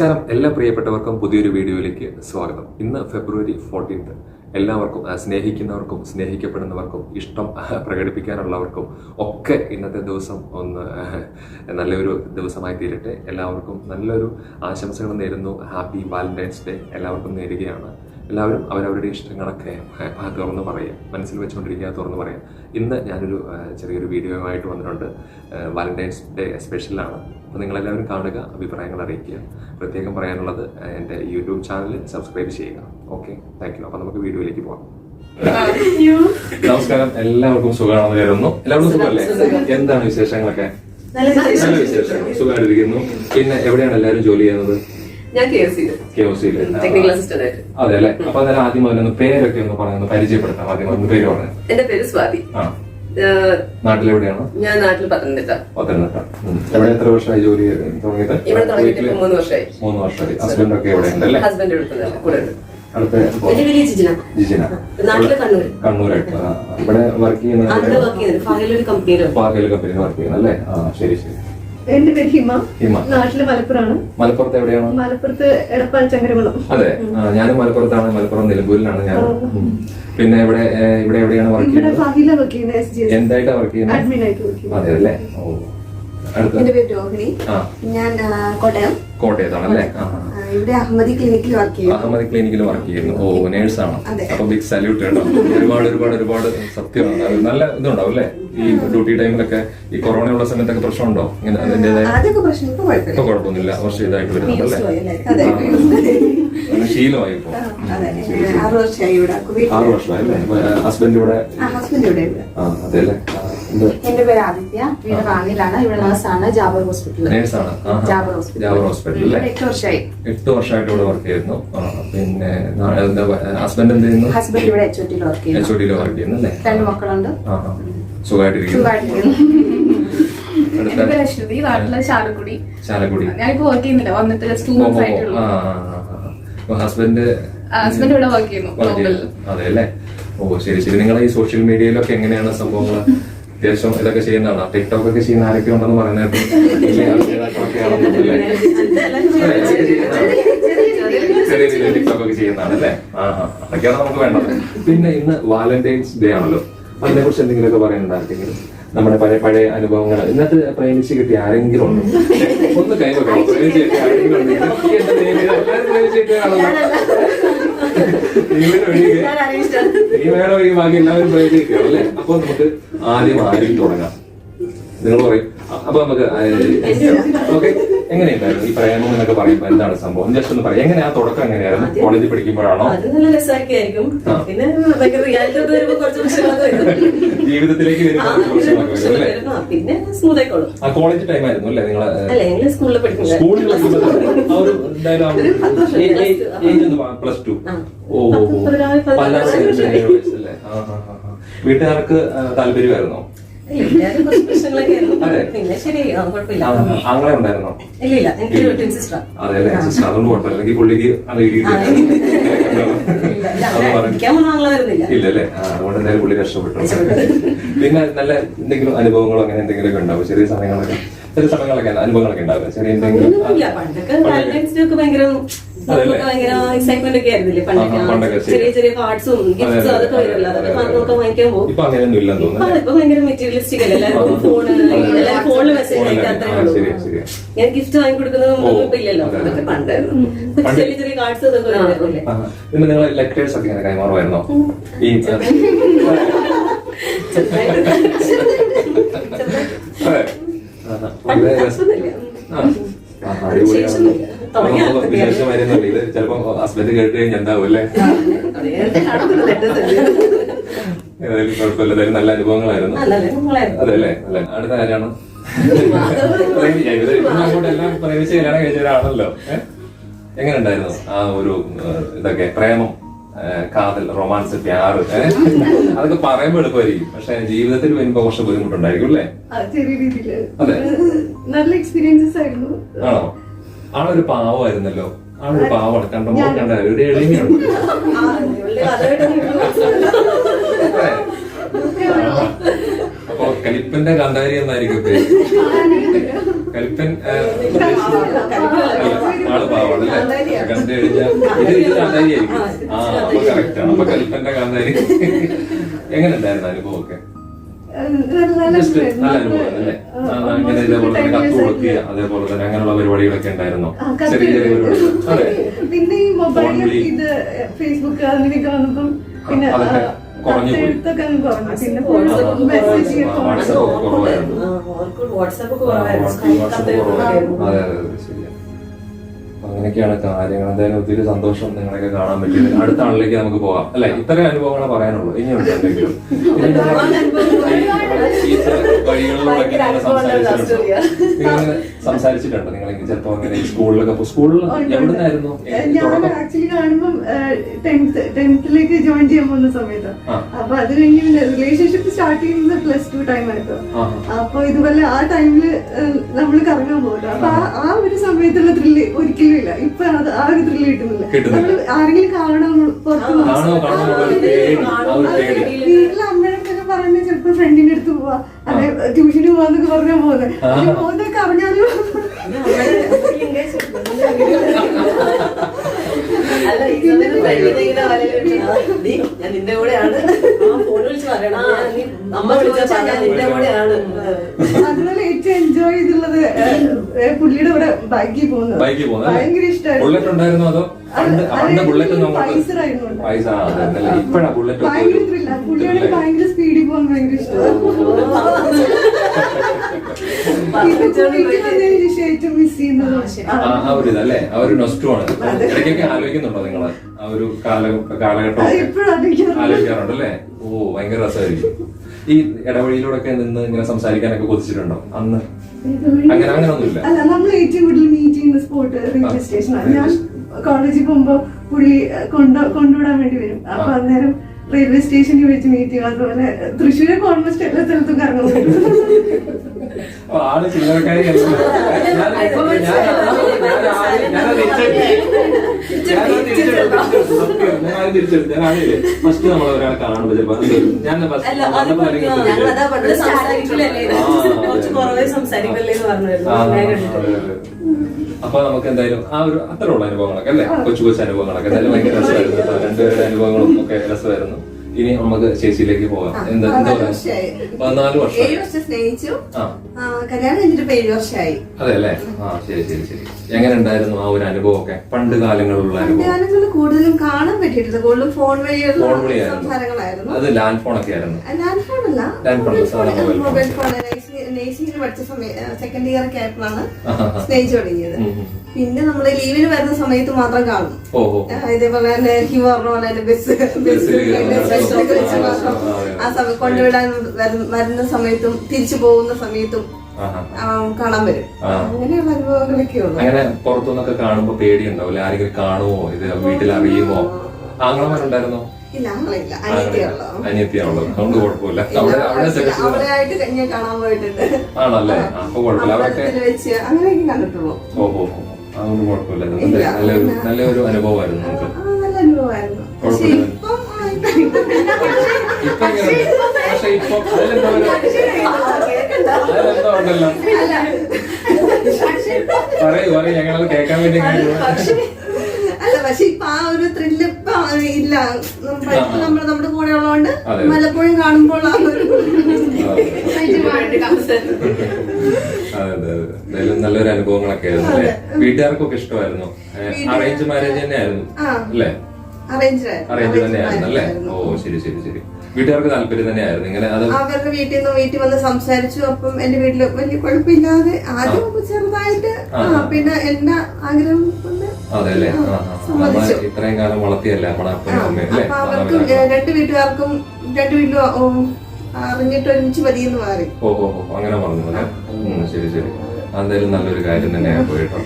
നമസ്കാരം. എല്ലാ പ്രിയപ്പെട്ടവർക്കും പുതിയൊരു വീഡിയോയിലേക്ക് സ്വാഗതം. ഇന്ന് ഫെബ്രുവരി ഫോർട്ടീൻത്ത് എല്ലാവർക്കും സ്നേഹിക്കുന്നവർക്കും സ്നേഹിക്കപ്പെടുന്നവർക്കും ഇഷ്ടം പ്രകടിപ്പിക്കാനുള്ളവർക്കും ഒക്കെ ഇന്നത്തെ ദിവസം ഒന്ന് നല്ലൊരു ദിവസമായി തീരട്ടെ. എല്ലാവർക്കും നല്ലൊരു ആശംസകൾ നേരുന്നു. ഹാപ്പി വാലന്റൈൻസ് ഡേ എല്ലാവർക്കും നേരുകയാണ്. എല്ലാവരും അവരവരുടെ ഇഷ്ടങ്ങളൊക്കെ തുറന്ന് പറയാം. മനസ്സിൽ വെച്ചുകൊണ്ടിരിക്കുക തുറന്ന് പറയാം. ഇന്ന് ഞാനൊരു ചെറിയൊരു വീഡിയോയുമായിട്ട് വന്നിട്ടുണ്ട്. വാലന്റൈൻസ് ഡേ സ്പെഷ്യലാണ്. അപ്പോൾ നിങ്ങളെല്ലാവരും കാണുക അഭിപ്രായങ്ങൾ അറിയിക്കുക. പ്രത്യേകം പറയാനുള്ളത് എന്റെ യൂട്യൂബ് ചാനൽ സബ്സ്ക്രൈബ് ചെയ്യുക. ഓക്കെ? താങ്ക് യു അപ്പോൾ നമുക്ക് വീഡിയോയിലേക്ക് പോകാം നമസ്കാരം. എല്ലാവർക്കും സുഖമാണെന്ന് കരുതുന്നു. എല്ലാവർക്കും സുഖമല്ലേ? എന്താണ് വിശേഷങ്ങളൊക്കെ? നല്ല വിശേഷം. സുഖമായിട്ടിരിക്കുന്നു. പിന്നെ എവിടെയാണ് എല്ലാവരും ജോലി ചെയ്യുന്നത്? അതെ അല്ലെ? അപ്പൊ ആദ്യം അതിനൊന്ന് പേരൊക്കെ ഒന്ന് പറഞ്ഞൊന്ന് പരിചയപ്പെടുത്താം. ആദ്യം ഒന്ന് പേര് പറയാം എന്റെ പേര് സ്വാതി. നാട്ടിലെവിടെയാണ്? ഞാൻ നാട്ടിൽ പത്തനംതിട്ട. പത്തനംതിട്ട. എവിടെ എത്ര വർഷമായി ജോലി ഇവിടെ മൂന്ന് വർഷമായി മൂന്ന് വർഷമായി ഹസ്ബൻഡ് ഒക്കെ എവിടെ ഉണ്ട് അല്ലേ? ഹസ്ബൻഡ് കൂടെ കണ്ണൂരായിട്ട് ഇവിടെ വർക്ക് അവിടെ ചെയ്യുന്നത് കമ്പനിയിൽ വർക്ക് ചെയ്യുന്നത് അല്ലേ? ആ ശരി ശരി. എന്റെ പേര് ഹിമ. ഹിമ. നാട്ടിൽ മലപ്പുറമാണ്. മലപ്പുറത്ത് എവിടെയാണ്? മലപ്പുറത്ത് എടപ്പാൾ ചങ്ങരകുളം. അതെ. ഞാനും മലപ്പുറത്താണ്. മലപ്പുറം നിലമ്പൂരിലാണ് ഞാൻ. പിന്നെ ഇവിടെ ഇവിടെ എവിടെയാണ് വർക്ക് ചെയ്യുന്നത്? എന്തായിട്ടാണ് വർക്ക് ചെയ്യുന്നത് അഡ്മിൻ ആയിട്ട് വർക്ക് ചെയ്യുന്നത്. അതെ അല്ലേ? എന്റെ പേര് രോഹിണി. ഞാൻ കോട്ടയം. ആ, ഇവിടെ അഹമ്മദി ക്ലിനിക്കിൽ വർക്ക് ചെയ്യുന്നു. ഓ നേഴ്സാണ് ആണ്. അപ്പൊ ബിഗ് സല്യൂട്ട് കേട്ടോ. ഒരുപാട് ഒരുപാട് ഒരുപാട് സത്യമാണ്. നല്ല ഇതുണ്ടാവും അല്ലേ? ഈ ഡ്യൂട്ടി ടൈമിലൊക്കെ ഈ കൊറോണ ഉള്ള സമയത്തൊക്കെ പ്രശ്നമുണ്ടോ? ഇങ്ങനെ ഇപ്പൊ കുഴപ്പമൊന്നുമില്ല. വർഷം ഇതായിട്ട് വരുന്നുണ്ടല്ലേ അല്ലേ? ശീലമായി ഇപ്പോ. ആറ് വർഷമായി അല്ലേ? ഹസ്ബൻഡ് ഇവിടെ? അതെ അല്ലേ? എന്റെ പേര് ആദിത്യ. വീട് റാന്നിലാണ് ഇവിടെ നഴ്സാണ് ജാബർ ഹോസ്പിറ്റലിൽ. നേഴ്സാണ്. ജാബർ ഇവിടെ എട്ട് വർഷമായി. എട്ട് വർഷമായിട്ട് ഇവിടെ വർക്ക് ചെയ്യുന്നു. പിന്നെ ഹസ്ബൻഡ് എന്ത് ചെയ്യുന്നു? ഹസ്ബൻഡ് ഇവിടെ എച്ച് ഒ വർക്ക് ചെയ്യുന്നു. എച്ച് ഡിയിൽ വർക്ക് ചെയ്യുന്നു അല്ലേ? രണ്ട് മക്കളുണ്ട്. ആ ആ. സുഖമായിട്ടിരിക്കുന്നു. സുഖമായിട്ടിരിക്കുന്നു. അടുത്ത. എന്റെ പേര് അശ്വതി. നാട്ടിലെ ചാലക്കുടി ചാലക്കുടി ഞാനിപ്പോ വർക്ക് ചെയ്യുന്നില്ല. വന്നിട്ട് ജസ്റ്റ് ടു മന്ത്സ് ആയിട്ടുള്ളൂ ഹസ്ബൻഡ് ഹസ്ബൻഡ് ഇവിടെ വർക്ക് ചെയ്യുന്നു. അതെ അല്ലേ? ഓ ശരി ശരി. നിങ്ങളെ ഈ സോഷ്യൽ മീഡിയയിലൊക്കെ എങ്ങനെയാണ് സംഭവങ്ങൾ അത്യാവശ്യം ഇതൊക്കെ ചെയ്യുന്നതാണ് ടിക്ടോക്ക് ഒക്കെ ചെയ്യുന്ന ആരൊക്കെ ഉണ്ടെന്ന് പറയുന്നത് ടിക്ടോക്ക് ഒക്കെ ചെയ്യുന്നതാണ് അല്ലേ ആ അതൊക്കെയാണ് നമുക്ക് വേണ്ടത് പിന്നെ ഇന്ന് വാലന്റൈൻസ് ഡേ ആണല്ലോ അതിനെ കുറിച്ച് എന്തെങ്കിലുമൊക്കെ പറയുന്നുണ്ടായിരുന്നെങ്കിലും നമ്മുടെ പഴയ പഴയ അനുഭവങ്ങൾ ഇന്നത്തെ പ്രേമിച്ച് കിട്ടിയ ആരെങ്കിലും ഉണ്ടോ ഒന്ന് കൈ വെക്കണം പ്രേമിച്ച് കിട്ടിയ ആരെങ്കിലും ഉണ്ടെങ്കിൽ ഈ ഒഴികെ ബാക്കി എല്ലാവരും അല്ലേ? അപ്പൊ നമുക്ക് ആദ്യം ആരും തുടങ്ങാം. നിങ്ങൾ പറയും. അപ്പൊ നമുക്ക് ഓക്കെ. എങ്ങനെയുണ്ടായിരുന്നു? ഈ പ്രേമം എന്നൊക്കെ പറയുമ്പോ എന്താണ് സംഭവം? ജസ്റ്റ് ഒന്ന് പറയാം. എങ്ങനെയാ തുടക്കം എങ്ങനെയായിരുന്നു? കോളേജിൽ പഠിക്കുമ്പോഴാണോ? അത് നല്ല പിന്നെ ഭയങ്കര റിയാലിറ്റി ഒക്കെ വരുമ്പോ കുറച്ച് പ്രശ്നങ്ങളൊക്കെ വരും. ജീവിതത്തിലേക്ക് വരുമ്പോൾ പിന്നെ. ആ, പിന്നെ സ്മൂത്ത് ആയിക്കോളും. ആ കോളേജ് ടൈം ആയിരുന്നു അല്ലേ നിങ്ങൾ അല്ല സ്കൂളിൽ പഠിക്കുന്നത് സ്കൂളിൽ പഠിക്കുമ്പോൾ ഒരു പ്ലസ് ടു. ഓ പല. വീട്ടുകാർക്ക് താല്പര്യമായിരുന്നോ? ഇല്ല, ഉണ്ടായിരുന്നോ. ഇല്ല ട്വിൻ സിസ്റ്റർ അതെ അല്ലേ? സിസ്റ്റർ അതുകൊണ്ട് കുഴപ്പമില്ല. അല്ലെങ്കിൽ പുള്ളിക്ക് അത് പഠിക്കാൻ വന്ന ആങ്ങളെ വരുന്നില്ല. ഇല്ലല്ലേ ആ, അതുകൊണ്ട് എന്തായാലും പുള്ളി കഷ്ടപ്പെട്ടു. പിന്നെ നല്ല എന്തെങ്കിലും അനുഭവങ്ങളോ അങ്ങനെ എന്തെങ്കിലും ഒക്കെ ഉണ്ടാവും? ചെറിയ സമയങ്ങളൊക്കെ ചെറിയ സമയങ്ങളൊക്കെ അനുഭവങ്ങളൊക്കെ ഉണ്ടാവും ചെറിയ എന്തെങ്കിലും ഭയങ്കര എക്സൈറ്റ്മെന്റ് ഒക്കെ ആയിരുന്നില്ലേ പണ്ടൊക്കെ? ചെറിയ ചെറിയ കാർഡ്സും ഗിഫ്റ്റ്സും അതൊക്കെ അതെ, വരുമല്ലോ അതെ, അതൊക്കെ അതെ. വാങ്ങിക്കാൻ പോകും. ഇപ്പൊ ഭയങ്കര മെറ്റീരിയലിസ്റ്റിക് അല്ലേ? എല്ലാവർക്കും. ഫോണ്. എല്ലാവരും ഫോണിൽ മെസ്സേജ് അയക്കാൻ അത്രേ ഉള്ളൂ. ഞാൻ ഗിഫ്റ്റ് വാങ്ങി കൊടുക്കുന്നതൊന്നും ഇപ്പൊ ഇല്ലല്ലോ അതെ, അതെ. അതൊക്കെ പണ്ട് പണ്ട് ചെറിയ ചെറിയ കാർഡ്സ് ഇതൊക്കെ വരുന്നില്ലേ? ആ, പിന്നെ നിങ്ങൾ ലെറ്റേഴ്സ് ഒക്കെ ഇങ്ങനെ കൈമാറുമായിരുന്നോ? ഈ അതെ. വളരെ രസം. ആ, അടിപൊളിയാണ്. ചിലപ്പോ ഹസ്ബൻഡ് കേട്ട് കഴിഞ്ഞാൽ എന്താവും അല്ലേ? നേരത്തെ കാണുന്നില്ല ഏതായാലും കുഴപ്പമില്ല. ഏതായാലും നല്ല അനുഭവങ്ങളായിരുന്നു. നല്ല അനുഭവങ്ങളായിരുന്നു. അതെ അല്ലേ? അടുത്ത ആരാണ്? അങ്ങോട്ട് എല്ലാം പ്രേമിച്ച് കല്യാണം കഴിച്ച ഒരാളാണല്ലോ. എങ്ങനെ ഉണ്ടായിരുന്നു ആ ഒരു ഇതൊക്കെ? പ്രേമം കാതൽ റൊമാൻസ് പ്യാറ്? അതൊക്കെ പറയുമ്പോൾ എളുപ്പമായിരിക്കും. പക്ഷെ ജീവിതത്തിൽ വരുമ്പോ കുറച്ച് ബുദ്ധിമുട്ടുണ്ടായിരിക്കും അല്ലേ? ചെറിയ രീതിയിൽ. അതെ. നല്ല എക്സ്പീരിയൻസസ് ആയിരുന്നു. ആണോ? ആളൊരു പാവമായിരുന്നല്ലോ ആളൊരു പാവമാണ് കണ്ടപ്പോ കണ്ട? ഒരു എളിമയാണ്. അപ്പൊ കലിപ്പന്റെ കണ്ടാരി എന്നായിരിക്കും പേര്. കലിപ്പൻ ആൾ പാവാണ് അല്ലേ. കണ്ടു കഴിഞ്ഞാൽ ഇത് ഇത് കാന്താരിയായിരിക്കും ആ അപ്പൊ കറക്റ്റ് ആണ്. അപ്പൊ കലിപ്പന്റെ കാന്താരി എങ്ങനെ ഉണ്ടായിരുന്നു അനുഭവമൊക്കെ? നല്ല അനുഭവം അല്ലേ അങ്ങനെ ഇതേപോലെ തന്നെ കത്ത് കൊടുക്കുക അതേപോലെ തന്നെ അങ്ങനെയുള്ള പരിപാടികളൊക്കെ ഉണ്ടായിരുന്നോ. ചെറിയ ചെറിയ പരിപാടികൾ അതെ. പിന്നെ ഈ മൊബൈലിൽ. ഇത് ഫേസ്ബുക്ക് അങ്ങനെയൊക്കെ വന്നപ്പം പിന്നെ കുറഞ്ഞു പോയി. എഴുത്തൊക്കെ കുറഞ്ഞു. പിന്നെ വാട്സാപ്പ് കുറവായിരുന്നു. വാട്സാപ്പ് ആ, കുറവായിരുന്നു. അങ്ങനെയൊക്കെയാണ് കാര്യങ്ങൾ. എന്തായാലും ഒത്തിരി സന്തോഷം നിങ്ങളെയൊക്കെ കാണാൻ പറ്റിയത്. അടുത്ത ആളിലേക്ക് നമുക്ക് പോകാം. അല്ലെ? ഇത്രയും അനുഭവങ്ങളെ പറയാനുള്ളൂ. ഇനിയുണ്ട് എന്തെങ്കിലും? ഭയങ്കര നിങ്ങൾ സംസാരിച്ചിട്ടുണ്ടോ? നിങ്ങൾ ചിലപ്പോ അങ്ങനെ സ്കൂളിലൊക്കെ സ്കൂളിൽ എവിടെ എവിടുന്നായിരുന്നു? ഞാൻ ആക്ച്വലി കാണുമ്പം ടെൻത്ത് ടെൻത്തിലേക്ക് ജോയിൻ ചെയ്യാൻ പോകുന്ന സമയത്ത്. അപ്പൊ അത് കഴിഞ്ഞ് റിലേഷൻഷിപ്പ് സ്റ്റാർട്ട് ചെയ്യുന്നത് പ്ലസ് ടു ടൈം ആയിരുന്നു ആ. അപ്പൊ ഇതുപോലെ ആ ടൈമിൽ നമ്മൾ കറങ്ങാൻ പോകും അപ്പൊ ആ- ആ ഒരു സമയത്തുള്ള ത്രില്ല് ഒരിക്കലും ഇല്ല. ഇപ്പൊ അത് ആ ഒരു ത്രില്ല് കിട്ടുന്നില്ല. നമ്മൾ ആരെങ്കിലും കാണണം പുറത്ത് വീട്ടിലെ അമ്മയൊക്കെ പറയുന്നത് ചിലപ്പോ ഫ്രണ്ടിന്റെ അടുത്ത് പോവാ. അതെ ട്യൂഷന് പോവാന്നൊക്കെ പറഞ്ഞാ പോകുന്നത് പോകുന്നൊക്കെ അറിഞ്ഞാലും അല്ല ഈ സമയത്ത് ഫ്രണ്ടിനെ ഇങ്ങനെ വലയിലിട്ട്, "ആ, ഡി, ഞാൻ നിന്റെ കൂടെയാണ്. അമ്മ വിളിച്ചപ്പോ ഞാൻ നിന്റെ കൂടെയാണ്. അതുപോലെ ഏറ്റവും എൻജോയ് ചെയ്തുള്ളത് പുള്ളിയുടെ കൂടെ ബൈക്കിൽ പോകുന്നത്. ബൈക്കിൽ പോകുന്നത് ഭയങ്കര ഇഷ്ടമായിരുന്നു ബുള്ളറ്റ് ഉണ്ടായിരുന്നു അതോ? പണ്ട് പണ്ട് ബുള്ളറ്റ്. പൈസ ഇപ്പഴാ ബുള്ളറ്റ് ഭയങ്കര സ്പീഡിൽ പോകാൻ ഭയങ്കര ഇഷ്ടമാണ് ആ, ഒരു നൊസ്റ്റുമാണ് ഇടയ്ക്കൊക്കെ ആലോചിക്കുന്നുണ്ടോ നിങ്ങൾ ആ ഒരു കാല കാലഘട്ടം ആലോചിക്കാറുണ്ട്. അല്ലേ ഓ ഭയങ്കര രസമായിരിക്കും. ഈ ഇടവഴിയിലൂടെ ഒക്കെ നിന്ന് ഇങ്ങനെ സംസാരിക്കാനൊക്കെ കൊതിച്ചിട്ടുണ്ടോ? അന്ന്? അങ്ങനെ അങ്ങനെ ഒന്നുമില്ല. അല്ല നമ്മൾ ഏറ്റവും കൂടുതൽ മീറ്റ് ചെയ്യുന്ന സ്പോട്ട് റെയിൽവേ സ്റ്റേഷനാണ് ഞാൻ കോളേജിൽ പോകുമ്പോ പുള്ളി കൊണ്ടു കൊണ്ടുവിടാൻ വേണ്ടി വരും. അപ്പൊ അന്നേരം റെയിൽവേ സ്റ്റേഷനിൽ വെച്ച് മീറ്റ് ചെയ്യും അതുപോലെ തൃശ്ശൂരൊക്കെ ഓൾമോസ്റ്റ് എല്ലാ സ്ഥലത്തും കറങ്ങാൻ പറ്റും അപ്പൊ ആൾ ചില്ലറക്കാരി. ഞാൻ- തിരിച്ചെടുത്തു. ഫസ്റ്റ് നമ്മൾ ഒരാളെ കാണുമ്പോ ചിലപ്പോ ഞാൻ. അപ്പൊ നമുക്ക് എന്തായാലും ആ ഒരു അത്തരമുള്ള അനുഭവങ്ങളൊക്കെ അല്ലേ? കൊച്ചു കൊച്ചു അനുഭവങ്ങളൊക്കെ. എന്തായാലും ഭയങ്കര രസമായിരുന്നു രണ്ടുപേരുടെ അനുഭവങ്ങളും ഒക്കെ രസമായിരുന്നു. ഇനി നമുക്ക് ചേച്ചിയിലേക്ക് പോകാം. എന്താ എന്താ പതിനാല് ഏഴ് വർഷം സ്നേഹിച്ചു. കല്യാണം കഴിഞ്ഞിട്ട് ഇപ്പൊ ഏഴ് വർഷമായി. അതെ അല്ലേ? ആ ശരി ശരി ശരി. എങ്ങനെ ഉണ്ടായിരുന്നു ആ ഒരു അനുഭവമൊക്കെ? പണ്ട് കാലങ്ങളിലുള്ള അനുഭവം. കൂടുതലും കാണാൻ പറ്റിയിട്ടില്ല കൂടുതലും ഫോൺ വഴിയുള്ള ഫോൺ വഴിയായിരുന്നു. അത് ലാൻഡ് ഫോൺ ഒക്കെ ആയിരുന്നു ലാൻഡ് ഫോൺ. അല്ല മൊബൈൽ ഫോൺ. നേഴ്സിംഗിന് പഠിച്ച സമയത്ത് സെക്കൻഡ് ഇയർ ഒക്കെ ആയപ്പോഴാണ് സ്നേഹിച്ചു തുടങ്ങിയത്. പിന്നെ നമ്മൾ ലീവിന് വരുന്ന സമയത്ത് മാത്രം കാണും. ഇതേപോലെ തന്നെ ഹ്യൂ പറഞ്ഞ പോലെ തന്നെ ബസ് ആ. സമയം കൊണ്ടുവിടാൻ വരുന്ന- സമയത്തും തിരിച്ചു പോകുന്ന സമയത്തും കാണാൻ വരും. അങ്ങനെയുള്ള അനുഭവങ്ങളൊക്കെ ഉള്ളു. അങ്ങനെ പുറത്തുനിന്നൊക്കെ കാണുമ്പോ പേടിയുണ്ടാവില്ല ആരെങ്കിലും കാണുമോ ഇത് വീട്ടിൽ അറിയുമോ ആങ്ങളമാരുണ്ടായിരുന്നോ? ഇല്ല ആങ്ങളില്ല അനിയത്തിയുള്ളൂ അനിയത്തിയാണുള്ളത് അതുകൊണ്ട് കുഴപ്പമില്ല. അവിടെ അവിടെ ഞാൻ കാണാൻ പോയിട്ടുണ്ട്. ആണല്ലേ? ആ, അപ്പൊ കുഴപ്പമില്ല. അവരൊക്കെ അമ്പലത്തിൽ വെച്ച് അങ്ങനെയൊക്കെ കണ്ടിട്ടുള്ളൂ ഓ ഓ ഓ. അതുകൊണ്ട് കുഴപ്പമില്ല. നല്ല- നല്ലൊരു അനുഭവമായിരുന്നു നമുക്ക്. ആ, നല്ല അനുഭവമായിരുന്നു. പക്ഷെ കുഴപ്പമില്ല. ഇപ്പം ആ, ഇപ്പൊ എങ്ങനെയുണ്ട്? പക്ഷെ ഇപ്പൊ അതിലെന്തോ ഒരു അതിലെന്തോ ഉണ്ടല്ലോ? പറയൂ പറയൂ. ഞങ്ങളത് കേൾക്കാൻ വേണ്ടി. അല്ല പക്ഷെ ഇപ്പൊ ആ ഒരു ത്രില്ല് ഇല്ല. നമ്മൾ നമ്മുടെ കൂടെ ഉള്ളതുകൊണ്ട്. വല്ലപ്പോഴും കാണുമ്പോൾ നല്ലൊരു അനുഭവങ്ങളൊക്കെ ആയിരുന്നു അല്ലേ വീട്ടുകാർക്കൊക്കെ ഇഷ്ടമായിരുന്നു. അറേഞ്ച് മാരേജ് തന്നെ ആയിരുന്നു. അല്ലേ? അറേഞ്ച് തന്നെയായിരുന്നു തന്നെ ആയിരുന്നു അല്ലേ? ഓ ശരി ശരി ശരി. വീട്ടുകാർക്ക് താല്പര്യം തന്നെയായിരുന്നു ഇങ്ങനെ അത് അവരുടെ വീട്ടിൽ നിന്ന് വീട്ടിൽ വന്ന് സംസാരിച്ചു അപ്പം എന്റെ വീട്ടിൽ വലിയ കുഴപ്പമില്ലാതെ ആദ്യം ചെറുതായിട്ട് പിന്നെ എന്റെ ആഗ്രഹം ഇത്രയും കാലം വളർത്തിയല്ലേ നമ്മളെ ആ, അപ്പനും അമ്മയും അല്ലേ? അപ്പൊ അവർക്കും ഏ, രണ്ട് വീട്ടുകാർക്കും രണ്ട് വീട്ടിലും ഓ, അറിഞ്ഞിട്ട് ഒരുമിച്ച് മതിയെന്ന് മാറി. ഓ ഓ ഓ അങ്ങനെ പറഞ്ഞു അല്ലേ? ഉം, ശരി ശരി. എന്തായാലും നല്ലൊരു കാര്യം തന്നെയാണ് പോയിട്ടോ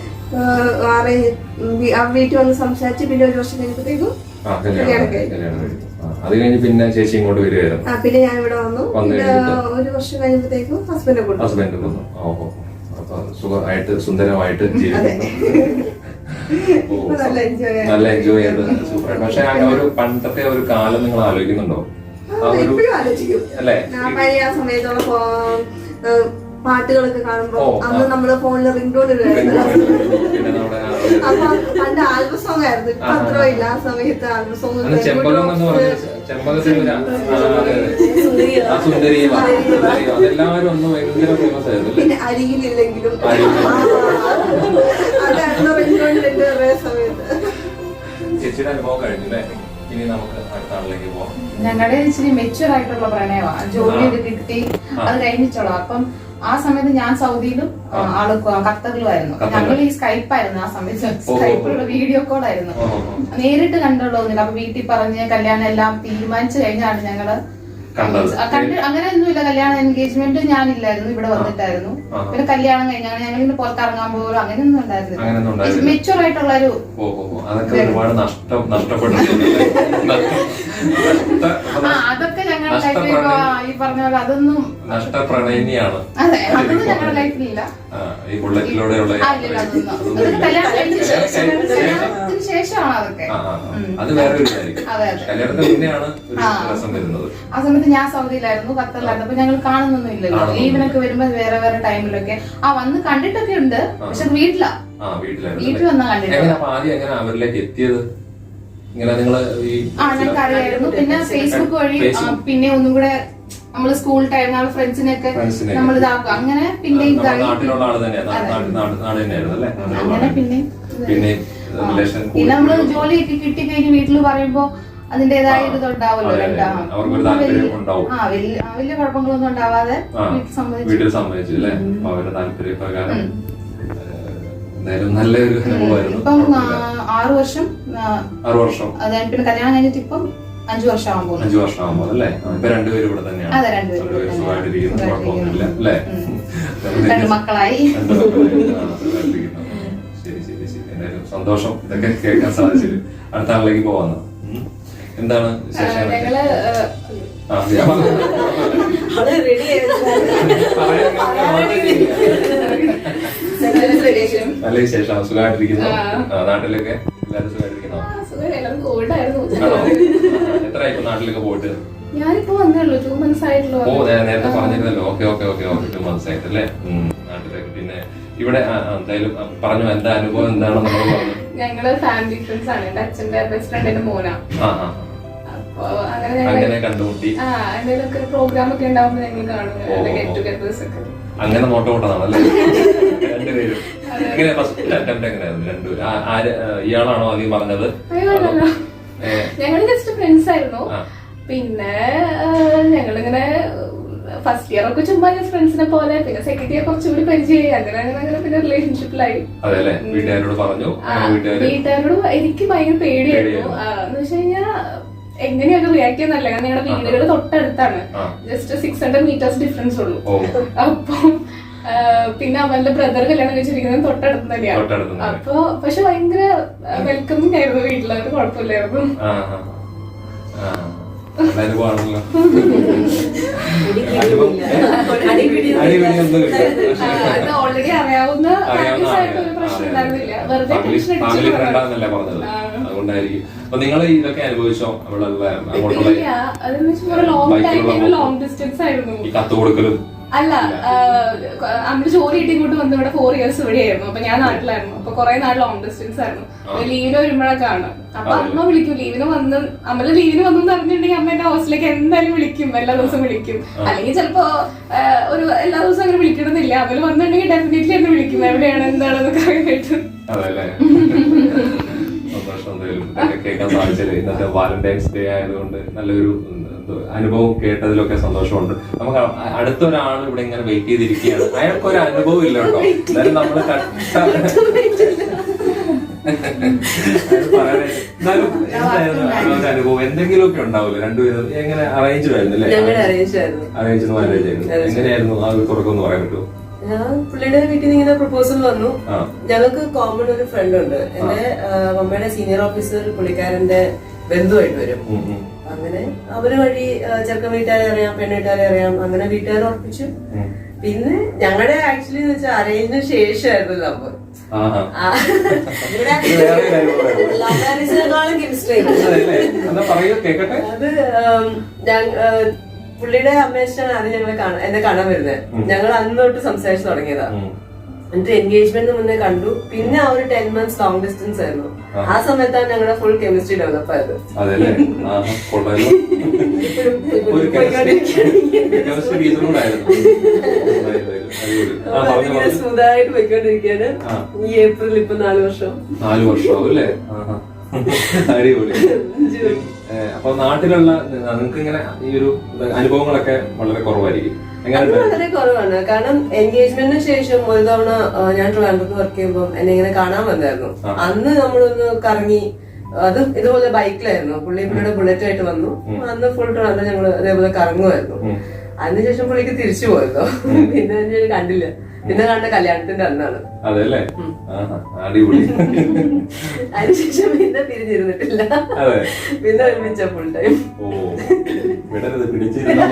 ആ വീട്ടിൽ വന്ന് സംസാരിച്ച് പിന്നെ ഒരു വർഷം കഴിഞ്ഞപ്പോഴത്തേക്കും ആ കല്യാണം കല്യാണം കഴിഞ്ഞു. കല്യാണം കഴിഞ്ഞു. ആ, അത് കഴിഞ്ഞ് പിന്നെ ചേച്ചി ഇങ്ങോട്ട് വരുവായിരുന്നു. ആ പിന്നെ ഞാൻ ഇവിടെ വന്നു. വന്നു പിന്നെ കഴിഞ്ഞിട്ട്? ഒരു വർഷം കഴിഞ്ഞപ്പോഴത്തേക്കും ഹസ്ബൻഡ് കൊണ്ടു ഹസ്ബൻഡ് വന്നു ഓ ഓ അപ്പൊ സുഖമായിട്ട് സുന്ദരമായിട്ട് ജീവിക്കുന്നു. നല്ല എൻജോയ് ചെയ്ത് സൂപ്പർ പക്ഷെ ആ ഒരു പണ്ടത്തെ ഒരു കാലം നിങ്ങൾ ആലോചിക്കുന്നുണ്ടോ? ആ ഒരു ആലോചിക്കും. അല്ലേ? ആ പഴയ ആ സമയത്തുള്ള പാട്ടുകളൊക്കെ കാണുമ്പോ അന്ന് നമ്മൾ ഫോണിൽ റിംഗ് ടോൺ അപ്പൊ പണ്ട് ആൽബം സോങ് ആയിരുന്നു. ഇപ്പൊ ആ, ആ. അത്ര ഇല്ല ആ സമയത്ത് ആൽബം സോങ് അന്ന് ചെമ്പകം എന്ന് ചേച്ചിയുടെ അനുഭവം കഴിഞ്ഞു അല്ലേ ഇനി നമുക്ക് അടുത്ത ആളിലേക്ക് പോവാം. ഞങ്ങളുടെ ഇച്ചിരി മെച്ചൂർ ആയിട്ടുള്ള പ്രണയമാണ് ജോലി കിട്ടി. അത് കഴിഞ്ഞിട്ടുള്ളൂ. അപ്പം ആ സമയത്ത് ഞാൻ സൗദിയിലും ആൾ ഖത്തറിലുമായിരുന്നു ഞങ്ങൾ ഈ സ്കൈപ്പായിരുന്നു ആ സമയത്ത്. സ്കൈപ്പിലുള്ള വീഡിയോ കോൾ ആയിരുന്നു. നേരിട്ട് കണ്ടുള്ളൂന്നില്ല അപ്പൊ വീട്ടിൽ പറഞ്ഞ് കല്യാണം എല്ലാം തീരുമാനിച്ചു കഴിഞ്ഞാണ് ഞങ്ങൾ കണ്ടത്. അങ്ങനെ ഒന്നുമില്ല കല്യാണം എൻഗേജ്മെന്റ് ഞാനില്ലായിരുന്നു. ഇവിടെ വന്നിട്ടായിരുന്നു. പിന്നെ കല്യാണം കഴിഞ്ഞാണ് ഞങ്ങൾ ഇങ്ങനെ പുറത്തിറങ്ങാൻ പോലും അങ്ങനെയൊന്നും ഉണ്ടായിരുന്നു. മെച്ചുവർ ആയിട്ടുള്ള ഒരു. അതൊക്കെ ഒരുപാട് നഷ്ടം നഷ്ടപ്പെടുന്നുണ്ടല്ലേ ആ അതൊക്കെ ഞങ്ങളുടെ. ലൈഫിൽ ഈ പറഞ്ഞ പോലെ അതൊന്നും നഷ്ടപ്രണയിനിയാണ് അതെ അതൊന്നും ഞങ്ങളുടെ ലൈഫിലില്ല ഈ ബുള്ളറ്റിലൂടെയുള്ള അത് വേറെ ഒരു കാര്യം. കല്യാണത്തിന് മുന്നെയാണ്. രസം വരുന്നത്. ആ സമയത്ത് ഞാൻ സൗദിയിലായിരുന്നു ഖത്തറിലായിരുന്നു. അപ്പൊ ഞങ്ങൾ കാണുന്നൊന്നും ഇല്ലല്ലോ ലീവിനൊക്കെ വരുമ്പോ വേറെ വേറെ ടൈമിലൊക്കെ. ആ വന്ന് കണ്ടിട്ടൊക്കെ ഉണ്ട്. പക്ഷെ അത് വീട്ടിലാ. ആ വീട്ടിലായിരുന്നു. വീട്ടിൽ വന്നാ കണ്ടിട്ടില്ല. ആദ്യം എങ്ങനെ അവരിലേക്ക് എത്തിയത്? ഇങ്ങനെ നിങ്ങൾ ഈ ആ ഞങ്ങൾക്ക് അറിയായിരുന്നു പിന്നെ ഫേസ്ബുക്ക് വഴി പിന്നെ ഒന്നും കൂടെ നമ്മൾ സ്കൂൾ ടൈം നമ്മൾ ഫ്രണ്ട്സിനൊക്കെ ഫ്രണ്ട്സിനെ നമ്മൾ ഇതാക്കും അങ്ങനെ പിന്നെ ഇതായി നാട്ടിലുള്ള ആൾ തന്നെ. അങ്ങനെ പിന്നെ പിന്നെ പിന്നെ നമ്മൾ ജോലിയൊക്കെ കിട്ടി കഴിഞ്ഞ് വീട്ടിൽ പറയുമ്പോ അതിന്റേതായ ഇതുണ്ടാവുമല്ലോ വലിയ കുഴപ്പങ്ങളൊന്നും ഉണ്ടാവാതെ വീട്ടിൽ സമ്മതിച്ചു അല്ലേ? അവരുടെ താല്പര്യപ്രകാരം നല്ലൊരു ഇപ്പം ആറു വർഷം ആറു വർഷം. അതായത് പിന്നെ കല്യാണം കഴിഞ്ഞിട്ട് ഇപ്പം അഞ്ചു വർഷം ആവാൻ പോകുന്നു അഞ്ചു വർഷം ആകുമ്പോൾ അല്ലേ ഇപ്പൊ രണ്ടുപേരും ഇവിടെ തന്നെയാണ്. രണ്ടുപേരും. സുഖമായിട്ടിരിക്കുന്നു കുഴപ്പമൊന്നുമില്ല സുഖമായിട്ടിരിക്കുന്നു. അല്ലേ രണ്ട് മക്കളായി. രണ്ട് മക്കളായി. ആ, ശരി ശരി ശരി. എന്തായാലും സന്തോഷം. ഇതൊക്കെ കേൾക്കാൻ സാധിച്ചത് അടുത്ത ആളിലേക്ക് പോവാന്ന് എന്താണ് നല്ല വിശേഷം. സുഖമായിട്ടിരിക്കുന്നു. നാട്ടിലൊക്കെ എല്ലാവരും സുഖമായിട്ടിരിക്കുന്നു. കോവിഡായിരുന്നു ആണോ എത്ര ഇപ്പൊ നാട്ടിലൊക്കെ പോയിട്ട്? ഞാനിപ്പോ വന്നേയുള്ളൂ. ടു മന്ത്സ് ആയിട്ടുള്ളൂ ഓ നേ- നേരത്തെ പറഞ്ഞിരുന്നല്ലോ. Okay okay okay okay. Two months ആയിട്ട് അല്ലേ ഉം, നാട്ടിലേക്ക്. പിന്നെ ഇവിടെ ആ, ആ, എന്തായാലും ആ, പറഞ്ഞു എന്താ അനുഭവം എന്താണെന്ന് നമ്മൾ പറഞ്ഞു. ഞങ്ങൾ ഫാമിലി ഫ്രണ്ട്സ് ആണ്. എന്റെ അച്ഛന്റെ ബെസ്റ്റ് ഫ്രണ്ടിന്റെ മോനാ. ആ ആ അപ്പൊ അങ്ങനെ ഞങ്ങൾ അങ്ങനെ കണ്ടുമുട്ടി. ആ എന്തെങ്കിലുമൊക്കെ പ്രോഗ്രാം ഒക്കെ ഉണ്ടാവുമ്പോ ഞങ്ങൾ കാണും. ഓ, ഓ, ഗെറ്റ് ഓ. ടുഗദേഴ്സ് ഒക്കെ. അങ്ങനെ നോട്ടം വിട്ടതാണല്ലേ രണ്ടുപേരും. എങ്ങനെ ഫസ്റ്റ് അറ്റംപ്റ്റ് എങ്ങനെയായിരുന്നു? രണ്ടുപേരും ആ, ആര് ആ, ഇയാളാണോ ആദ്യം പറഞ്ഞത്? അയ്യോ, അല്ലല്ല. ഏ, ഞങ്ങൾ ജസ്റ്റ് ഫ്രണ്ട്സ് ആയിരുന്നു. പിന്നെ ഞങ്ങളിങ്ങനെ ഫസ്റ്റ് ഇയർ ഒക്കെ ചുമ്മാ ഫ്രണ്ട്സിനെ പോലെ പിന്നെ സെക്കൻഡ് ഇയർ കുറച്ചുകൂടി പരിചയമായി. അങ്ങനെ അങ്ങനെ അങ്ങനെ പിന്നെ റിലേഷൻഷിപ്പിലായി വീട്ടുകാരോട് എനിക്ക് ഭയങ്കര പേടിയായിരുന്നു. എന്ന് വെച്ച് കഴിഞ്ഞാൽ എങ്ങനെയൊക്കെ റിയാക്ട് ചെയ്യുന്നല്ല കാരണം ഞങ്ങളുടെ വീടുകൾ തൊട്ടടുത്താണ്. Just six hundred meters difference ഉള്ളൂ. അപ്പം പിന്നെ അവന്റെ ബ്രദർ കല്യാണം കഴിച്ചിരിക്കുന്നത് തൊട്ടടുത്ത് തന്നെയാണ്. അപ്പൊ പക്ഷെ ഭയങ്കര വെൽക്കമിങ് ആയിരുന്നു വീട്ടിലവര് കുഴപ്പമില്ലായിരുന്നു. അനുഭവമാണല്ലോ ഓൾറെഡി അറിയാവുന്ന ഫാമിലി ഫ്രണ്ടാന്നല്ലേ പറഞ്ഞത്. അതുകൊണ്ടായിരിക്കും. അപ്പൊ നിങ്ങൾ ഇതൊക്കെ അനുഭവിച്ചോ? അവിടെ അങ്ങോട്ടുള്ള ലോങ് ഡിസ്റ്റൻസ് ആയിരുന്നു. ഈ കത്ത് കൊടുക്കലും അല്ല അമ്മ ജോലി കിട്ടി ഇങ്ങോട്ട് വന്ന്. ഇവിടെ ഫോർ ഇയേഴ്സ് ഇവിടെയായിരുന്നു. അപ്പൊ ഞാൻ നാട്ടിലായിരുന്നു. അപ്പൊ കുറെ നാൾ ലോങ് ഡിസ്റ്റൻസ് ആയിരുന്നു. ലീവിന് വരുമ്പോഴൊക്കെയാണ് അപ്പൊ അമ്മ വിളിക്കും ലീവിന് വന്ന് അമ്മൽ ലീവിന് വന്നു അറിഞ്ഞിട്ടുണ്ടെങ്കിൽ അമ്മ എന്റെ ഹോസ്റ്റലിലേക്ക് എന്തായാലും വിളിക്കും. എല്ലാ ദിവസവും വിളിക്കും. അല്ലെങ്കിൽ ചിലപ്പോ ഒരു എല്ലാ ദിവസവും അങ്ങനെ വിളിക്കണമെന്നില്ല. അവർ വന്നിട്ടുണ്ടെങ്കിൽ ഡെഫിനറ്റ്ലി എന്നെ വിളിക്കും. എവിടെയാണ് എന്താണെന്നൊക്കെ അറിയാനായിട്ട് കേൾക്കാൻ സാധിച്ചത് ഇന്നത്തെ വാലന്റൈൻസ് ഡേ ആയതുകൊണ്ട് നല്ലൊരു അനുഭവം കേട്ടതിലൊക്കെ സന്തോഷമുണ്ട്. നമുക്ക് അടുത്തൊരാൾ അടുത്ത ഒരാൾ ഇവിടെ ഇങ്ങനെ വെയിറ്റ് ചെയ്തിരിക്കുകയാണ്. അയാൾക്ക് ഒരു അനുഭവം ഇല്ല കേട്ടോ എന്നാലും. എന്നാലും എന്തായിരുന്നു അനുഭവം. എന്തെങ്കിലുമൊക്കെ ഉണ്ടാവില്ല രണ്ടുപേരും എങ്ങനെ അറേഞ്ച് ആയിരുന്നു അല്ലേ? അറേഞ്ച് മാരേജ് ആയിരുന്നു. എങ്ങനെയായിരുന്നു ആ ഒരു തുറക്കം എന്ന് പറയാൻ പറ്റുമോ? ഞാൻ പുള്ളിയുടെ വീട്ടിൽ നിന്ന് ഇങ്ങനെ പ്രപ്പോസൽ വന്നു. ഞങ്ങൾക്ക് കോമൺ ഒരു ഫ്രണ്ട് ഉണ്ട്. എന്റെ അമ്മയുടെ മമ്മയുടെ സീനിയർ ഓഫീസർ പുള്ളിക്കാരന്റെ ബന്ധുവായിട്ട് വരും. അങ്ങനെ അവർ വഴി ചെറുക്കൻ വീട്ടുകാരെ അറിയാം പെണ്ണ് വീട്ടുകാരെ അറിയാം അങ്ങനെ വീട്ടുകാരെ ഉറപ്പിച്ചു. പിന്നെ ഞങ്ങളുടെ ആക്ച്വലി എന്ന് വെച്ചാൽ അറേഞ്ചിന് ശേഷമായിരുന്നു ലവ് അത് പുള്ളിയുടെ അമ്മേഷനാണ് ആദ്യം ഞങ്ങളെ എന്നെ കാണാൻ വരുന്നത്. ഞങ്ങൾ അന്ന് തൊട്ട് സംസാരിച്ചു തുടങ്ങിയതാ. ഉം. എന്നിട്ട് എൻഗേജ്മെന്റ് മുന്നേ കണ്ടു. പിന്നെ ആ ഒരു ടെൻ മന്ത്സ് ലോങ് ഡിസ്റ്റൻസ് ആയിരുന്നു. ആ. സമയത്താണ് ഞങ്ങളുടെ ഫുൾ കെമിസ്ട്രി ഡെവലപ്പ് ആയത്. സ്മൂതായിട്ട് പോയിക്കൊണ്ടിരിക്കാണ് ഈ ഏപ്രിൽ ഇപ്പൊ നാല് വർഷം. നാല് വർഷമാവും അല്ലേ. അടിപൊളി. അപ്പൊ നാട്ടിലുള്ള നിങ്ങൾക്ക് ഇങ്ങനെ ഈ ഒരു അനുഭവങ്ങളൊക്കെ വളരെ കുറവായിരിക്കും. അത് വളരെ കുറവാണ്. കാരണം എൻഗേജ്മെന്റിന് ശേഷം ഒരു തവണ ഞാൻ ട്രിവാൻഡ്രത്ത് വർക്ക് ചെയ്യുമ്പോൾ എന്നെ ഇങ്ങനെ കാണാൻ വന്നായിരുന്നു. അന്ന് നമ്മളൊന്ന് കറങ്ങി അത് ഇതുപോലെ ബൈക്കിലായിരുന്നു പുള്ളി പുള്ളിയുടെ ബുള്ളറ്റ് ആയിട്ട് വന്നു. അന്ന് ഫുൾ ട്രിവാൻഡ്രം ഞങ്ങൾ അതേപോലെ കറങ്ങുമായിരുന്നു. അതിനുശേഷം പുള്ളിക്ക് തിരിച്ചു പോയതോ? പിന്നെ ഞാൻ കണ്ടില്ല. പിന്നെ കണ്ട കല്യാണത്തിന്റെ അന്നാണ്. അതെല്ലേ. അടിപൊളി. അതിനുശേഷം പിന്നെ പിരിഞ്ഞിരുന്നിട്ടില്ല. പിന്നെ ഒരുമിച്ച ഫുൾ ടൈം ഓ വിടരുത് പിടിച്ചിരുന്ന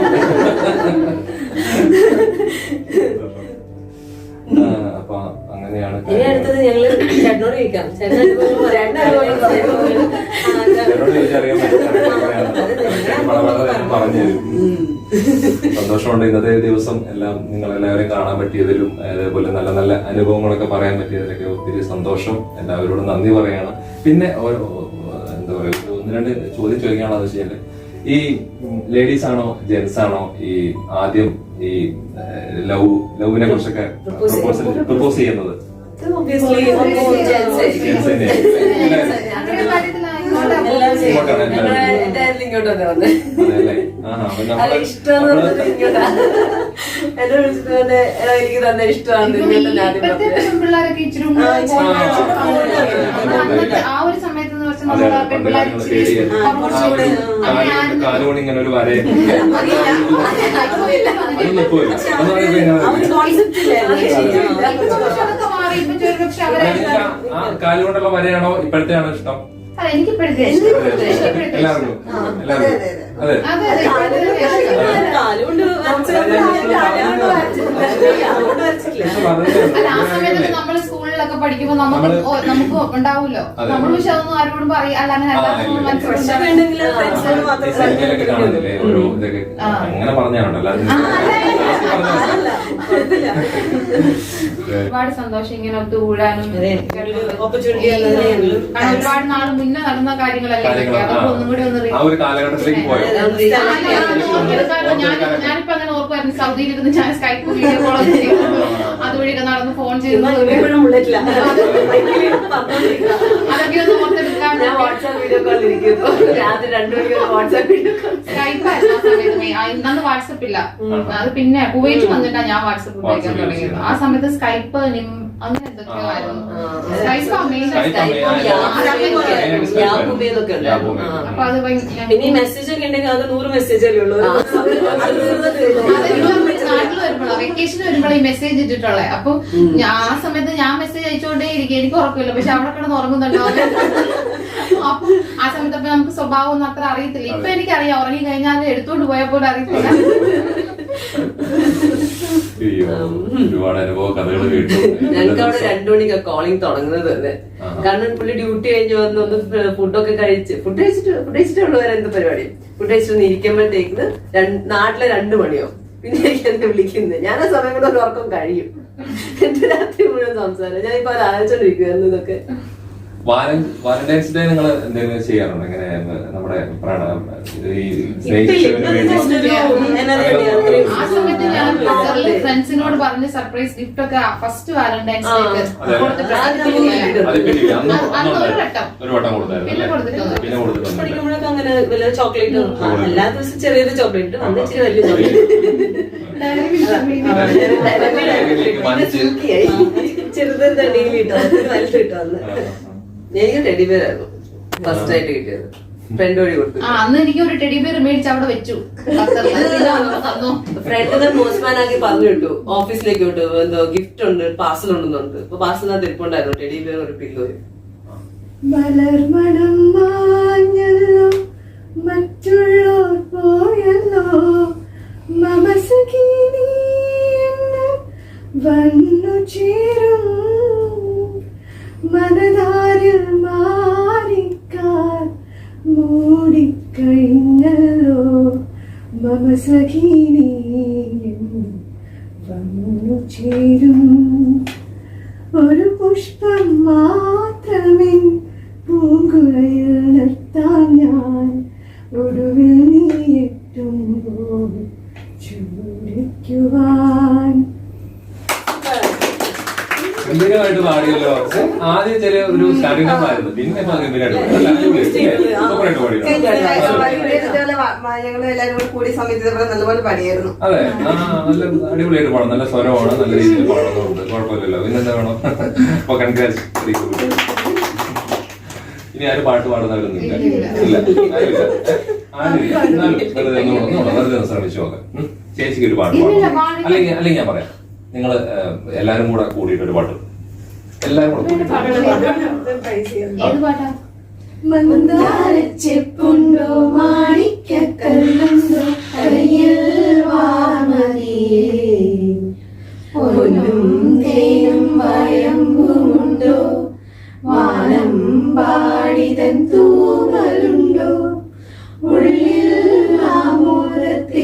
അപ്പൊ അങ്ങനെയാണ് ഇനി അടുത്തത് ഞങ്ങൾ ചേട്ടനോട് ചോദിക്കാം. ചേട്ടൻ ചേട്ടനോട് ചോദിച്ചറിയാൻ പറ്റും പറഞ്ഞു തരും. സന്തോഷമുണ്ട്. ഇന്നത്തെ ദിവസം എല്ലാം നിങ്ങൾ എല്ലാവരെയും കാണാൻ പറ്റിയതിലും അതേപോലെ നല്ല നല്ല അനുഭവങ്ങളൊക്കെ പറയാൻ പറ്റിയതിലൊക്കെ ഒത്തിരി സന്തോഷം. എല്ലാവരോടും നന്ദി പറയാണ്. പിന്നെ എന്താ പറയുക ഒന്ന് രണ്ട് ചോദ്യം ചോദിക്കാനുള്ളത് വെച്ചാൽ ഈ ലേഡീസ് ആണോ ജെന്റ്സ് ആണോ ഈ ആദ്യം ഈ ലവ് ലവിനെ കുറിച്ചൊക്കെ പ്രപ്പോസ് പ്രപ്പോസ് ചെയ്യുന്നത്? എനിക്ക് തന്നെ ഇഷ്ടമാണ് ഇപ്പോഴത്തെ പെൺപിള്ളേരൊക്കെ ഇച്ചിരി ആ, ഒരു സമയത്ത്. കാലുകൊണ്ട് ഇങ്ങനെ ഒരു വര. കാലുകൊണ്ടുള്ള വരയാണോ ഇപ്പോഴത്തെയാണോ ഇഷ്ടം? എല്ലാവർക്കും. അതെ. അല്ല ആ സമയത്ത് നമ്മൾ സ്കൂളിലൊക്കെ പഠിക്കുമ്പോ നമുക്ക് നമുക്ക് ഉണ്ടാവുമല്ലോ നമ്മൾ പക്ഷെ അതൊന്നും ആരോടും പറയും അല്ല അങ്ങനെ അല്ലാതെ. മനസ്സിലുണ്ടാവും അങ്ങനെ പറഞ്ഞാണല്ലോ. ഒരുപാട് സന്തോഷം ഇങ്ങനെ ഒത്തു കൂടാനും ഒരുപാട് നാൾ മുന്നേ നടന്ന കാര്യങ്ങളല്ലേ. അതൊക്കെ ഒന്നും കൂടി ഒന്ന് ആ ഒരു കാലഘട്ടത്തിലേക്ക് പോയോ? ഞാൻ ഞാൻ- ഞാനിപ്പോ അങ്ങനെ ഓർക്കുമായിരുന്നു സൗദിയിൽ ഇരുന്ന് ഞാൻ സ്കൈപ്പ് വീഡിയോ കോൾ അതുവഴിയൊക്കെ നടന്ന് ഫോൺ ചെയ്യുന്നു. അതൊക്കെ ഒന്ന് ഓർത്തെടുക്കാൻ ഞാൻ വാട്സാപ്പ് വീഡിയോ ഇരിക്കും രാത്രി രണ്ടു മണിക്ക് വാട്സാപ്പ് വീഡിയോ കോൾ സ്കൈപ്പ് ആയിരുന്നു ആ സമയത്ത്. വാട്സപ്പ് ഇല്ല. അത് പിന്നെ കുവൈറ്റ് വന്നിട്ടാണ് ഞാൻ വാട്സപ്പ് ഉപയോഗിക്കാൻ തുടങ്ങിയത്. ആ സമയത്ത് സ്കൈപ്പ് അങ്ങനെ എന്തൊക്കെയോ ആയിരുന്നു. സ്കൈപ്പ്. അപ്പൊ അത് ഭയങ്കര- മെസ്സേജ് ഒക്കെ ഉണ്ടെങ്കിൽ അത് നൂറ് മെസ്സേജല്ലേ ഉള്ളൂ. നാട്ടിൽ വരുമ്പോഴാ വെക്കേഷൻ വരുമ്പോഴാ ഈ മെസ്സേജ് ഇട്ടിട്ടുള്ളത് അപ്പൊ ആ സമയത്ത് ഞാൻ മെസ്സേജ് അയച്ചുകൊണ്ടേ ഇരിക്കും. എനിക്ക് ഉറപ്പില്ല പക്ഷെ അവിടെ കിടന്ന് ഉറങ്ങുന്നുണ്ടോ? അപ്പൊ ആ സമയത്ത് അപ്പൊ നമുക്ക് സ്വഭാവം ഒന്നും അത്ര അറിയത്തില്ല. ഇപ്പൊ എനിക്കറിയാം. ഉറങ്ങി കഴിഞ്ഞാൽ എടുത്തോണ്ട് പോയാൽ പോലും അറിയത്തില്ല ഒരുപാട് അനുഭവ കഥകൾ കേട്ടു. ഞങ്ങൾക്ക് അവിടെ രണ്ടു മണിക്കാ കോളിംഗ് തുടങ്ങുന്നത് തന്നെ. കാരണം പുള്ളി ഡ്യൂട്ടി കഴിഞ്ഞ് വന്ന് ഒന്ന് ഫുഡൊക്കെ കഴിച്ച്. ഫുഡ് കഴിച്ചിട്ട് ഫുഡ് കഴിച്ചിട്ടുള്ളൂ വേറെ എന്ത് പരിപാടി? ഫുഡ് കഴിച്ചിട്ട് ഇരിക്കുമ്പോഴത്തേക്ക് നാട്ടിലെ രണ്ടു മണിയോ പിന്നെ എനിക്ക് എന്നെ വിളിക്കുന്നത് ഞാൻ ആ സമയം കൊണ്ട് ഉറക്കം കഴിയും. എന്റെ രാത്രി മുഴുവൻ സംസാരം. ഞാൻ ഇപ്പൊ ആലോചിച്ചോണ്ടിരിക്കുവായിരുന്നു ഇതൊക്കെ. വാലന്റൈൻസ് ഡേ നിങ്ങൾ എന്തെങ്കിലും ചെയ്യാറുണ്ടോ? ഇങ്ങനെ നമ്മുടെ പ്രണയം ഈ ഫ്രണ്ട്സിനോട് പറഞ്ഞ് സർപ്രൈസ് ഗിഫ്റ്റ് ഒക്കെ ഫസ്റ്റ് വാലന്റൈൻസ് ഒരു വട്ടം. കൊടുത്തായിരുന്നു. പിന്നെ? കൊടുത്തിട്ടുണ്ട്. അങ്ങനെ വലിയ ചോക്ലേറ്റ്. എല്ലാ ദിവസവും ചെറിയൊരു ചോക്ലേറ്റ് ഇച്ചിരി വലിയ ചോക്ലേറ്റ്. ചെറുതെന്താ ഡെയിലി കിട്ടും വലുത് കിട്ടും അന്ന്? എനിക്ക് ടെഡി ആയിരുന്നു. ഫസ്റ്റ് ആയിട്ട് കിട്ടിയത്. ഫ്രണ്ട് വഴി കൊടുത്തു. ആ അന്ന് എനിക്ക് ഒരു ടെഡി ബിയർ മേടിച്ച് അവിടെ വെച്ചു. ഫ്രണ്ട് പോസ്റ്റ്മാൻ ആക്കി പറഞ്ഞു ഓഫീസിലേക്ക് വിട്ടു. എന്തോ ഗിഫ്റ്റ് ഉണ്ട് പാർസൽ ഉണ്ടെന്നുണ്ട് അപ്പൊ പാർസലിനകത്ത് ഇരിപ്പുണ്ടായിരുന്നു. ടെഡി ബിയർ ഒരു പില്ലോയും മലർമണം മാഞ്ഞല്ലോ മറ്റുള്ളോർ പോയല്ലോ. മമസഖി വന്നു ചേരും മനതാരിൽ മാറിക്കാൻ മൂടിക്കഴിഞ്ഞല്ലോ. മമ നീ എന്നെ വന്നു ചേരും. ഒരു പുഷ്പം മാത്രമേ നിർത്താൻ ഞാൻ ഒടുവിൽ നീ എത്തുമ്പോൾ ചൂടിക്കുവാൻ പാടിയല്ലോ. ആദ്യം ചെറിയ ഒരു സ്റ്റാർട്ടിംഗ് ആയിരുന്നു പിന്നെ? ഞങ്ങൾ എല്ലാരും കൂടി കൂടിയ സമയത്ത് ഇതേപോലെ നല്ലപോലെ പാടിയായിരുന്നു. അതെ. ആ നല്ല അടിപൊളിയായിട്ട് പാടും. നല്ല സ്വരമാണ് നല്ല രീതിയിൽ പാടുന്നുണ്ട്. കുഴപ്പമില്ലല്ലോ. പിന്നെന്താ വേണം? അപ്പൊ കൺഗ്രാറ്റ് ഇനി ആരും പാട്ട് പാടുന്നവരൊന്നുമില്ല. ഇല്ല. ആരുമില്ല. ആരുമില്ല എന്നാലും വെറുതെ ഒന്ന് ഒന്ന് വെറുതെ ഒന്ന് ശ്രമിച്ചു നോക്കാം. ചേച്ചിക്ക് ഒരു പാട്ട് പാടാം അല്ലെങ്കിൽ അല്ലെങ്കിൽ ഞാൻ പറയാം. നിങ്ങൾ എല്ലാരും കൂടെ കൂടിയിട്ട് ഒരു പാട്ട്. എല്ലാരും മന്ദാരച്ചെപ്പുണ്ടോ? മാണിക്കല്ലുണ്ടോ കരയിൽ വാമതിയേ പൊന്നും തേനും വയമ്പുമുണ്ടോ? വാനം പാടിതൻ തൂവലുണ്ടോ? ഉള്ളിൽ ആമോദത്തിരകൾ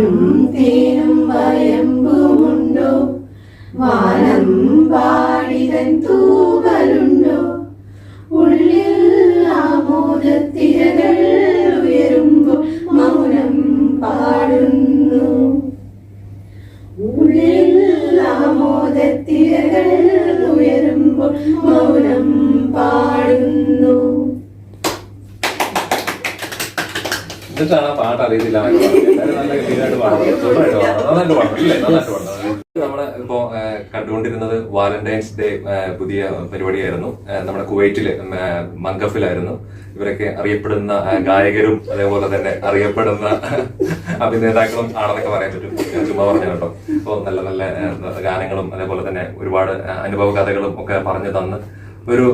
പൊന്നും തേനും വയമ്പുമുണ്ടോ? വാനം പാടിതൻ തൂവലുണ്ടോ? ഉള്ളിൽ ആമോദത്തിരകൾ ഉയരുമ്പോൾ മൗനം പാടുന്നു. ഉള്ളിൽ ആമോദത്തിരകൾ ഉയരുമ്പോൾ മൗനം പാടുന്നു. എന്നിട്ടാണ് ആ പാട്ട് അറിയത്തില്ല നമ്മൾ ഇപ്പോ കണ്ടുകൊണ്ടിരുന്നത് വാലന്റൈൻസ് ഡേ പുതിയ പരിപാടിയായിരുന്നു. നമ്മുടെ കുവൈറ്റിൽ മങ്കഫിലായിരുന്നു ഇവരൊക്കെ അറിയപ്പെടുന്ന ഗായകരും അതേപോലെ തന്നെ അറിയപ്പെടുന്ന അഭിനേതാക്കളും ആണെന്നൊക്കെ പറയാൻ പറ്റും. ചുമ്മാ പറഞ്ഞു കേട്ടോ. അപ്പോൾ നല്ല നല്ല ഗാനങ്ങളും അതേപോലെ തന്നെ ഒരുപാട് അനുഭവ കഥകളും ഒക്കെ പറഞ്ഞു തന്ന് ഒരു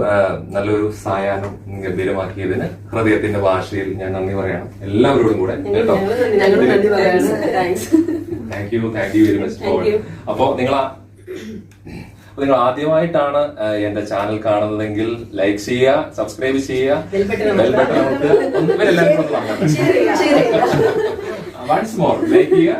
നല്ലൊരു സായാഹ്നം ഗംഭീരമാക്കിയതിന് ഹൃദയത്തിന്റെ ഭാഷയിൽ ഞാൻ നന്ദി പറയണം. എല്ലാവരോടും കൂടെ കേട്ടോ. Thank you thank you very much. അപ്പോ നിങ്ങൾ നിങ്ങൾ ആദ്യമായിട്ടാണ് എന്റെ ചാനൽ കാണുന്നതെങ്കിൽ ലൈക്ക് ചെയ്യുക സബ്സ്ക്രൈബ് ചെയ്യുക ഇവരെല്ലാവരും കൂടെ വൺസ് മോർ ലൈക്ക് ചെയ്യുക.